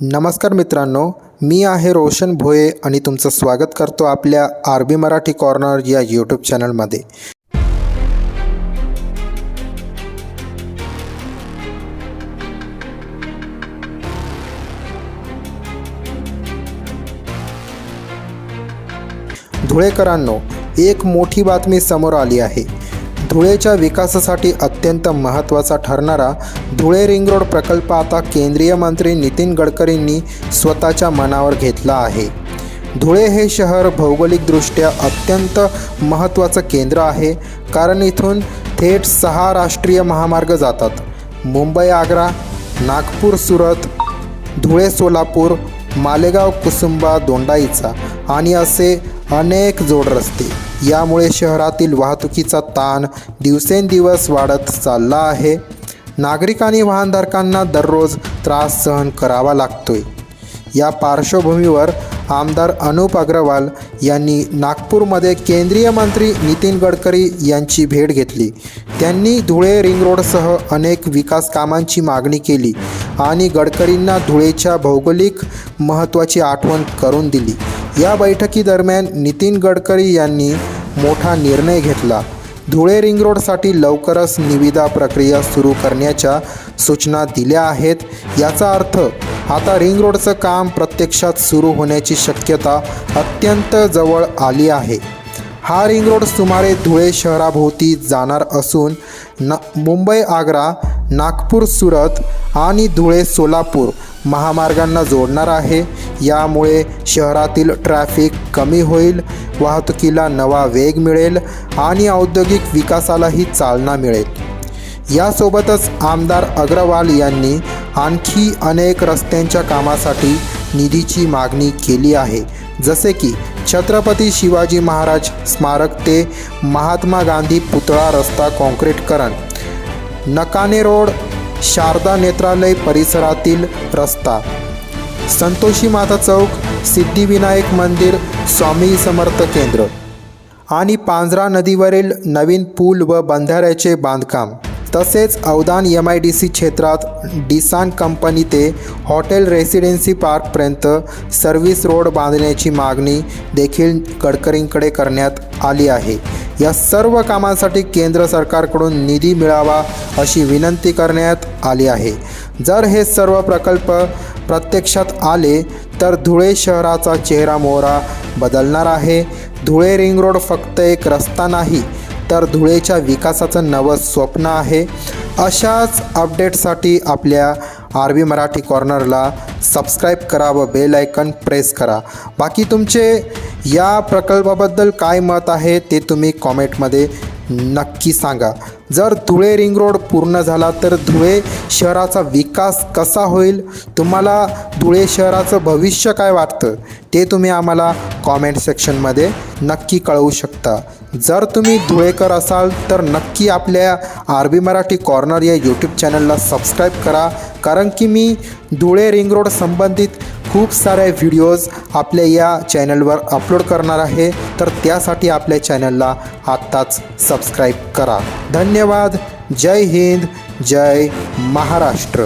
नमस्कार मित्रांनो मी आहे रोशन भोये आणि तुमचं स्वागत करतो आपल्या आर बी मराठी कॉर्नर या यूट्यूब चॅनलमध्ये. धुळेकरांनो एक मोठी बातमी समोर आली आहे. धुळेच्या विकासासाठी अत्यंत महत्त्वाचा ठरणारा धुळे रिंग रोड प्रकल्प आता केंद्रीय मंत्री नितीन गडकरींनी स्वतःच्या मनावर घेतला आहे. धुळे हे शहर भौगोलिकदृष्ट्या अत्यंत महत्त्वाचं केंद्र आहे कारण इथून थेट सहा राष्ट्रीय महामार्ग जातात. मुंबई आग्रा नागपूर सुरत धुळे सोलापूर मालेगाव कुसुंबा दोंडाईचा आणि असे अनेक जोड रस्ते यामुळे शहरातील वाहतुकीचा ताण दिवसेंदिवस वाढत चालला आहे. नागरिक आणि वाहनधारकांना दररोज त्रास सहन करावा लागतोय. या पार्श्वभूमीवर आमदार अनुप अग्रवाल यांनी नागपूरमध्ये केंद्रीय मंत्री नितीन गडकरी यांची भेट घेतली. त्यांनी धुळे रिंग रोडसह अनेक विकास कामांची मागणी केली आणि गडकरींना धुळेच्या भौगोलिक महत्त्वाची आठवण करून दिली. या बैठकीदरम्यान नितीन गडकरी यांनी मोठा निर्णय घेतला. धुळे रिंग रोडसाठी लवकरच निविदा प्रक्रिया सुरू करण्याच्या सूचना दिल्या आहेत. याचा अर्थ आता रिंग रोडचं काम प्रत्यक्षात सुरू होण्याची शक्यता अत्यंत जवळ आली आहे. हा रिंग रोड सुमारे धुळे शहराभोवती जाणार असून न मुंबई आग्रा नागपूर सुरत आणि धुळे सोलापूर महामार्गांना जोडणार आहे. यामुळे शहरातील ट्रॅफिक कमी होईल वाहतुकीला नवा वेग मिळेल आणि औद्योगिक विकासालाही चालना मिळेल. यासोबतच आमदार अग्रवाल यांनी आणखी अनेक रस्त्यांच्या कामासाठी निधीची मागणी केली आहे. जसे की छत्रपती शिवाजी महाराज स्मारक ते महात्मा गांधी पुतळा रस्ता कॉन्क्रीटकरण नकाने रोड शारदा नेत्रालय परिसरातील रस्ता. संतोषी माता चौक सिद्धिविनायक मंदिर स्वामी समर्थ केंद्र. आणि पांझरा नदीवरील नवीन पूल व बंधाऱ्याचे बांधकाम. तसेच अवदान एम आय डी सी क्षेत्रात डिसान कंपनी ते हॉटेल रेसिडेन्सी पार्कपर्यंत सर्व्हिस रोड बांधण्याची मागणी देखील गडकरींकडे करण्यात आली आहे. या सर्व कामांसाठी केंद्र सरकारकडून निधी मिळावा अशी विनंती करण्यात आली आहे. जर हे सर्व प्रकल्प प्रत्यक्षात आले तर धुळे शहराचा चेहरा मोहरा बदलणार आहे. धुळे रिंग रोड फक्त एक रस्ता नाही तर धुळेच्या विकासाचं नवं स्वप्न आहे. अशाच अपडेटसाठी आपल्या आर बी मराठी कॉर्नरला सबस्क्राईब करा व बेल आयकन प्रेस करा. बाकी तुमचे या प्रकल्पाबद्दल काय मत आहे ते तुम्ही कॉमेंटमध्ये नक्की सांगा. जर धुळे रिंग रोड पूर्ण झाला तर धुळे शहराचा विकास कसा होईल? तुम्हाला धुळे शहराचं भविष्य काय वाटतं? ते तुम्ही आम्हाला कॉमेंट सेक्शनमध्ये नक्की कळवू शकता. जर तुम्ही धुळेकर असाल तर नक्की आपल्या आर बी मराठी कॉर्नर या यूट्यूब चॅनलला सबस्क्राईब करा. कारण की मी धुळे रिंग रोड संबंधित खूप सारे व्हिडिओज आपल्या या चॅनलवर अपलोड करणार आहे. तर त्यासाठी आपल्या चॅनलला आत्ताच सबस्क्राईब करा. धन्यवाद. जय हिंद. जय महाराष्ट्र.